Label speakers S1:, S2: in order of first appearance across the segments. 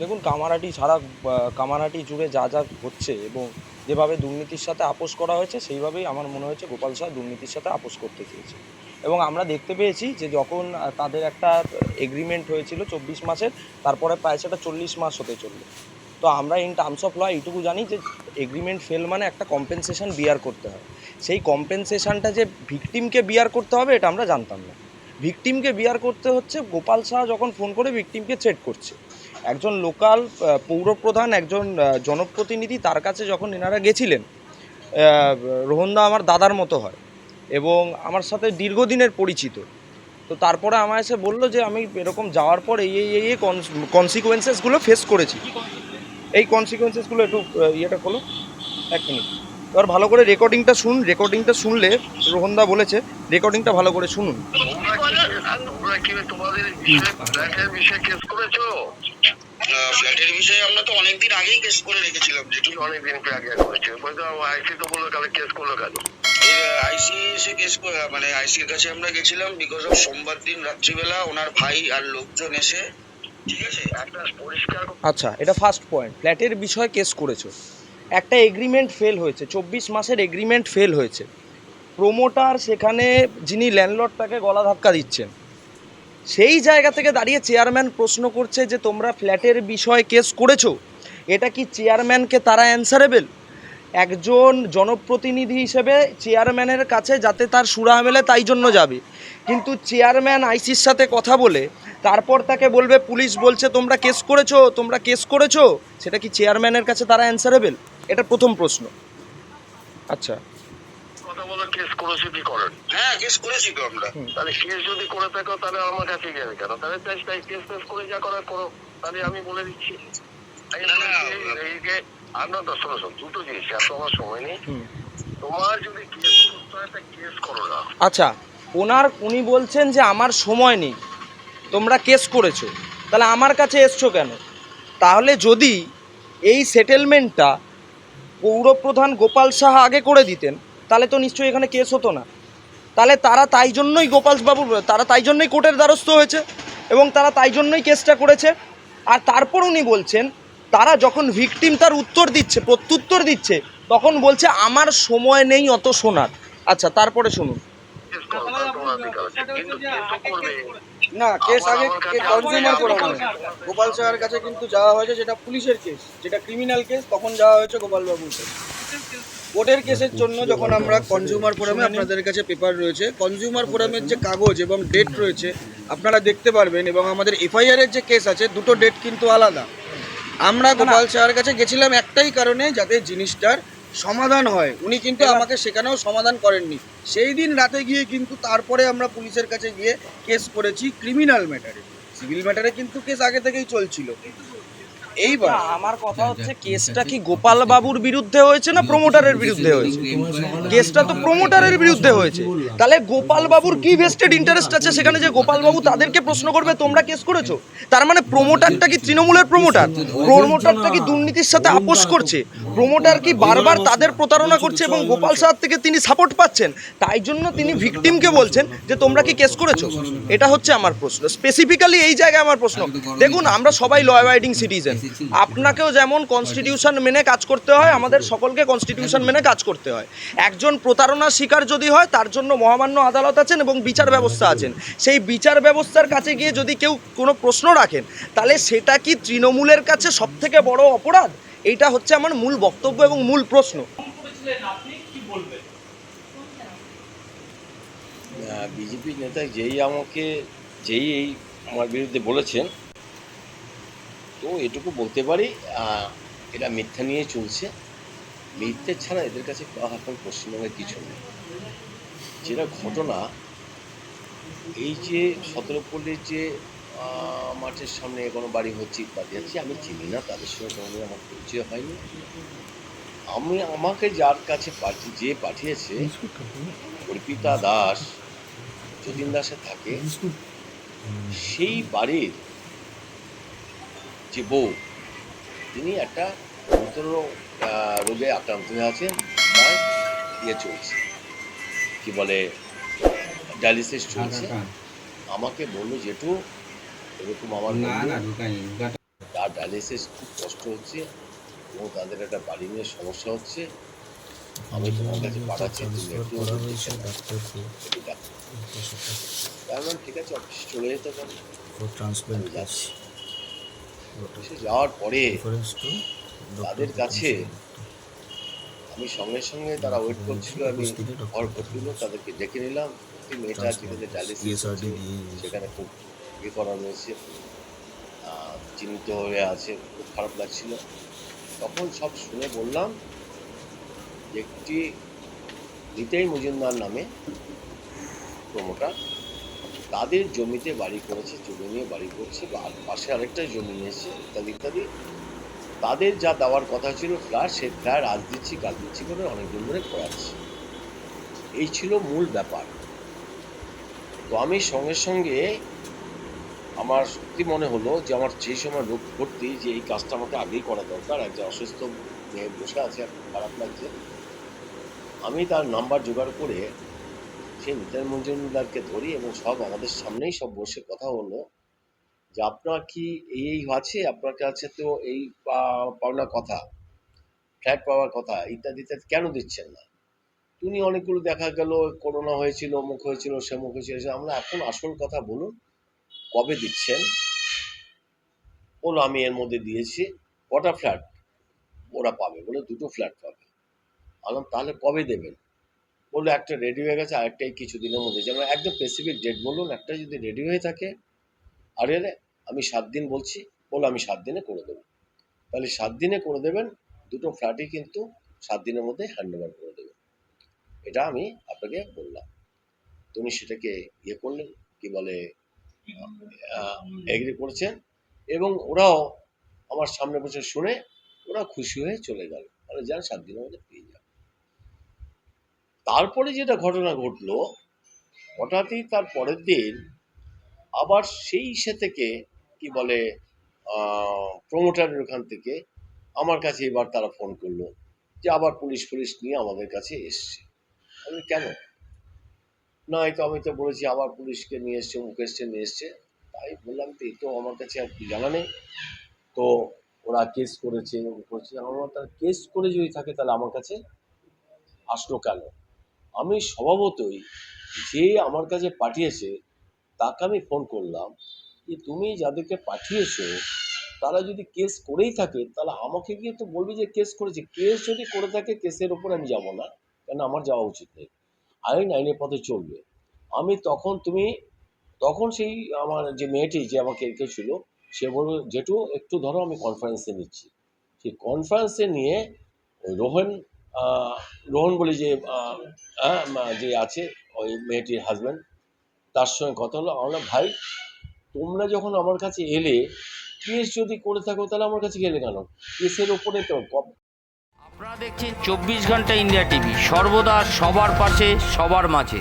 S1: দেখুন, কামারাটি সারা কামারাটি জুড়ে যা যা হচ্ছে এবং যেভাবে দুর্নীতির সাথে আপোষ করা হয়েছে, সেইভাবেই আমার মনে হয়েছে গোপাল শাহ দুর্নীতির সাথে আপোষ করতে চেয়েছে। এবং আমরা দেখতে পেয়েছি যে যখন তাদের একটা এগ্রিমেন্ট হয়েছিল চব্বিশ মাসের, তারপরে প্রায় সেটা চল্লিশ মাস হতে চলল। তো আমরা ইন টার্মস অফ ল এইটুকু জানি যে এগ্রিমেন্ট ফেল মানে একটা কম্পেনসেশন বিয়ার করতে হয়। সেই কম্পেনসেশনটা যে ভিকটিমকে বিয়ার করতে হবে, এটা আমরা জানতাম না। ভিকটিমকে বিয়ার করতে হচ্ছে, গোপাল শাহ যখন ফোন করে ভিকটিমকে থ্রেট করছে। একজন লোকাল পৌরপ্রধান, একজন জনপ্রতিনিধি তার কাছে যখন এনারা গেছিলেন রোহনদা আমার দাদার মতো হয় এবং আমার সাথে দীর্ঘদিনের পরিচিত। তো তারপরে আমার এসে বলল যে, আমি এরকম যাওয়ার পর এই এই এই কনসিকুয়েন্সেসগুলো ফেস করেছি। এই কনসিকুয়েন্সেসগুলো একটু ইয়েটা খোলো এক মিনিট এবার ভালো করে রেকর্ডিংটা শুন রেকর্ডিংটা শুনলে রোহনদা বলেছে রেকর্ডিংটা ভালো করে শুনুন।
S2: ফ্ল্যাটের বিষয়ে কেস করেছ
S3: ফ্ল্যাটের বিষয়ে আমরা তো অনেকদিন আগেই কেস করে রেখেছিলাম যেটি
S2: কি অনেকদিন আগে করেছ আইসি তো বলল তাহলে কেস করল কেন
S3: আইসি এসে কেস মানে আইসির কাছে আমরা গেছিলাম বিকজ অফ সোমবার দিন রাত্রিবেলা ওনার ভাই আর লোকজন এসে ঠিক আছে
S2: একটা পরিষ্কার
S1: আচ্ছা এটা ফার্স্ট পয়েন্ট ফ্ল্যাটের বিষয়ে কেস করেছ। একটা এগ্রিমেন্ট ফেল হয়েছে, চব্বিশ মাসের এগ্রিমেন্ট ফেল হয়েছে। প্রোমোটার সেখানে যিনি ল্যান্ডলর্ড তাকে গলা ধাক্কা দিচ্ছেন, সেই জায়গা থেকে দাঁড়িয়ে চেয়ারম্যান প্রশ্ন করছে যে, তোমরা ফ্ল্যাটের বিষয়ে কেস করেছ? এটা কি চেয়ারম্যানকে তারা অ্যান্সারেবেল একজন জনপ্রতিনিধি হিসেবে চেয়ারম্যানের কাছে যাতে তার সুরা মেলে, তাই জন্য যাবে। কিন্তু চেয়ারম্যান আইসির সাথে কথা বলে, তারপর তাকে বলবে, পুলিশ বলছে তোমরা কেস করেছ? তোমরা কেস করেছ? সেটা কি চেয়ারম্যানের কাছে তারা অ্যান্সারেবেল এটা প্রথম প্রশ্ন। আচ্ছা।
S2: কথা বলে কেস করেছ কি করেন?
S3: হ্যাঁ কেস করেছি তো আমরা।
S2: তাহলে কেস যদি করে থাকো তাহলে আমার কাছে গেলে কেন তাহলে তাই কেস টেস করে যা করার করো। তাহলে আমি বলে দিচ্ছি। এই যে আমরা শোনো দুটো জিনিস এত আমার সময় নেই। তোমার যদি কেস করতে হয় তা কেস করো না।
S1: আচ্ছা ওনার উনি বলছেন যে আমার সময় নেই। তোমরা কেস করেছ। তাহলে আমার কাছে এসছো কেন? তাহলে যদি এই সেটেলমেন্টটা পৌরপ্রধান গোপাল সাহা আগে করে দিতেন তাহলে তো নিশ্চয়ই এখানে কেস হতো না তাহলে তারা তাই জন্যই গোপাল বাবু তারা তাই জন্যই কোর্টের দ্বারস্থ হয়েছে এবং তারা তাই জন্যই কেসটা করেছে আর তারপর উনি বলছেন তারা যখন ভিকটিম তার উত্তর দিচ্ছে প্রত্যুত্তর দিচ্ছে তখন বলছে আমার সময় নেই অত শোনার আচ্ছা তারপরে শুনুন
S4: না কেস আগে কনজিউমার করা হয় গোপাল সাহার কাছে কিন্তু যাওয়া হয়েছে যেটা পুলিশের কেস যেটা ক্রিমিনাল কেস তখন যাওয়া হয়েছে গোপাল বাবুর কাছে। কোর্টের কেসের জন্য যখন আমরা কনজিউমার ফোরামে আপনাদের কাছে পেপার রয়েছে কনজিউমার ফোরামের যে কাগজ এবং ডেট রয়েছে আপনারা দেখতে পারবেন এবং আমাদের এফআইআর এর যে কেস আছে দুটো ডেট কিন্তু আলাদা। আমরা গোপাল সাহার কাছে গেছিলাম একটাই কারণে যাতে জিনিসটার সমাধান হয়। উনি কিন্তু আমাকে সেখানেও সমাধান করেননি। সেই দিন রাতে গিয়ে কিন্তু তারপরে আমরা পুলিশের কাছে গিয়ে কেস করেছি ক্রিমিনাল ম্যাটারে। সিভিল ম্যাটারে কিন্তু কেস আগে থেকেই চলছিল। এইবার।
S1: আমার কথা হচ্ছে কেসটা কি গোপাল বাবুর বিরুদ্ধে হয়েছে না প্রমোটারের বিরুদ্ধে হয়েছে? কেসটা তো প্রমোটারের বিরুদ্ধে হয়েছে। তাহলে গোপাল বাবুর কি ভেস্টেড ইন্টারেস্ট আছে সেখানে যে গোপাল বাবু তাদেরকে প্রশ্ন করবে তোমরা কেস করেছ? তার মানে প্রমোটারটা কি তৃণমূলের প্রমোটার? প্রমোটারটা কি দুর্নীতির সাথে আপোষ করছে? প্রমোটার কি বারবার তাদের প্রতারণা করছে এবং গোপাল সাহার থেকে তিনি সাপোর্ট পাচ্ছেন? তাই জন্য তিনি ভিকটিমকে বলছেন যে তোমরা কি কেস করেছ? এটা হচ্ছে আমার প্রশ্ন। স্পেসিফিক্যালি এই জায়গায় আমার প্রশ্ন। দেখুন আমরা সবাই ল অ্যাবাইডিং সিটিজেন আপনাকেও যেমন কনস্টিটিউশন মেনে কাজ করতে হয়, আমাদের সকলকে কনস্টিটিউশন মেনে কাজ করতে হয়। একজন প্রতারণার শিকার যদি হয়, তার জন্য মহামান্য আদালত আছেন এবং বিচার ব্যবস্থা আছেন। সেই বিচার ব্যবস্থার কাছে গিয়ে যদি কেউ কোনো প্রশ্ন রাখেন, তাহলে সেটা কি তৃণমূলের কাছে সবথেকে বড় অপরাধ? এইটা হচ্ছে আমার মূল বক্তব্য এবং মূল প্রশ্ন।
S5: বিজেপি নেতা যেই আমাকে, যেই এই আমার বিরুদ্ধে বলেছেন তো এটুকু বলতে পারি আহ, এটা মিথ্যা নিয়ে চলছে। মিথ্যে ছাড়া এদের কাছে এখন পশ্চিমবঙ্গের কিছু নেই। যেটা ঘটনা এই যে সতেরোপল্লির যে মাঠের সামনে কোনো বাড়ি হচ্ছে ইত্যাদি আছে আমি চিনি না তাদের সঙ্গে কোনোদিন আমার পরিচয় হয়নি। আমি আমাকে যার কাছে পাঠি যে পাঠিয়েছে অর্পিতা দাস যতীন দাসে থাকে সেই বাড়ির যে বউ তিনি একটা গুরুতর রোগে আক্রান্ত হয়ে আছেন তার ইয়ে চলছে কি বলে ডায়ালিসিস চলছে আমাকে বলল জেঠু এরকম আমার তার ডায়ালিসিস খুব কষ্ট হচ্ছে এবং তাদের একটা বাড়ি নিয়ে সমস্যা হচ্ছে আমি তোমার কাছে পাঠাচ্ছি ঠিক আছে অফিস চলে যেতে পারি যাচ্ছি অফিসে যাওয়ার পরে তাদের কাছে আমি সঙ্গে সঙ্গে তারা ওয়েট করছিল আমি ঘর করছিল তাদেরকে ডেকে নিলাম। একটি মেয়েটা যেখানে ডায়ালিসিস সেখানে খুব ইয়ে করা রয়েছে চিন্তিত হয়ে আছে খুব খারাপ লাগছিল। তখন সব শুনে বললাম একটি নিতাই মজুমদার নামে প্রমোটার তাদের জমিতে বাড়ি করেছে, জমি নিয়ে বাড়ি করছে বা পাশে আরেকটা জমি নিয়েছে, ইত্যাদি ইত্যাদি। তাদের যা দেওয়ার কথা ছিল ফ্ল্যাট, সেই ফ্ল্যাট আজ দিচ্ছি, কাল দিচ্ছি করে অনেকদিন ধরে করাচ্ছে। এই ছিল মূল ব্যাপার। তো আমি সঙ্গে সঙ্গে আমার সত্যি মনে হলো যে আমার সেই সময় লোক ভর্তি যে এই কাজটা আমাকে আগেই করা দরকার, একজন অসুস্থ মেয়ে বসে আছে খারাপ লাগছে। আমি তার নাম্বার জোগাড় করে সেই নিতাই মজুমদারকে ধরি এবং সব আমাদের সামনেই সব বসে কথা হলো যে, আপনার কি এই আছে? আপনার কাছে তো এই পাওনা কথা, ফ্ল্যাট পাওয়ার কথা, ইত্যাদি ইত্যাদি, কেন দিচ্ছেন না? তুমি অনেকগুলো দেখা গেল, করোনা হয়েছিল, মুখ হয়েছিল, সে মুখ হয়েছিল আমরা এখন আসল কথা বলুন, কবে দিচ্ছেন? বলো আমি এর মধ্যে দিয়েছি, কটা ফ্ল্যাট ওরা পাবে? বলে, দুটো ফ্ল্যাট পাবে। বললাম, তাহলে কবে দেবেন? বলল, একটা রেডি হয়ে গেছে আরেকটাই কিছু দিনের মধ্যে। যেমন একদম স্পেসিফিক ডেট বলুন একটা যদি রেডি হয়ে থাকে, আরে রে, আমি সাত দিন বলছি। বলো আমি সাত দিনে করে দেবো। তাহলে সাত দিনে করে দেবেন, দুটো ফ্ল্যাটই কিন্তু সাত দিনের মধ্যে হ্যান্ড ওভার করে দেবেন এটা আমি আপনাকে বললাম। তুমি সেটাকে ইয়ে করলেন, কি বলে এগ্রি করেছেন এবং ওরাও আমার সামনে বসে শুনে ওরা খুশি হয়ে চলে গেল। মানে যান সাত দিনের মধ্যে তারপরে যেটা ঘটনা ঘটলো, হঠাৎই তার পরের দিন আবার সেই সে থেকে, কি বলে প্রমোটারের ওখান থেকে আমার কাছে এবার তারা ফোন করল যে আবার পুলিশ পুলিশ নিয়ে আমাদের কাছে এসছে। আমি কেন? না, এই তো আমি তো বলেছি আবার পুলিশকে নিয়ে এসছে এসছে নিয়ে এসছে। তাই বললাম তো এই তো আমার কাছে আর কি জানা নেই। তো ওরা কেস করেছে করেছে। আমার তার কেস করে যদি থাকে তাহলে আমার কাছে আসলো কেন? আমি স্বভাবতই যে আমার কাছে পাঠিয়েছে, তাকে আমি ফোন করলাম যে, তুমি যাদেরকে পাঠিয়েছো, তারা যদি কেস করেই থাকে, তাহলে আমাকে গিয়ে তো বলবি যে কেস করেছে। কেস যদি করে থাকে কেসের ওপর আমি যাব না। কেন? আমার যাওয়া উচিত নেই। আইন আইনের পথে চলবে। আমি তখন তুমি, তখন সেই আমার যে মেয়েটি যে আমাকে রেখেছিল সে বলল যেটু একটু ধরো, আমি কনফারেন্সে নিচ্ছি। সেই কনফারেন্সে নিয়ে ওই রোহন রোহন বলে যে যে আছে ওই মেয়েটির হাজব্যান্ড তার সঙ্গে কথা হলো আমরা ভাই তোমরা যখন আমার কাছে এলে কেস যদি করে থাকো তাহলে আমার কাছে গেলে কেন? কেসের ওপরে তো কব-
S6: আপনারা দেখছেন চব্বিশ ঘণ্টা ইন্ডিয়া টিভি সর্বদা সবার পাশে সবার মাঝে।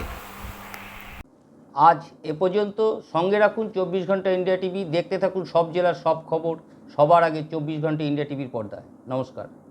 S6: আজ এ পর্যন্ত সঙ্গে রাখুন চব্বিশ ঘণ্টা ইন্ডিয়া টিভি দেখতে থাকুন সব জেলার সব খবর সবার আগে চব্বিশ ঘণ্টা ইন্ডিয়া টিভির পর্দায়। নমস্কার।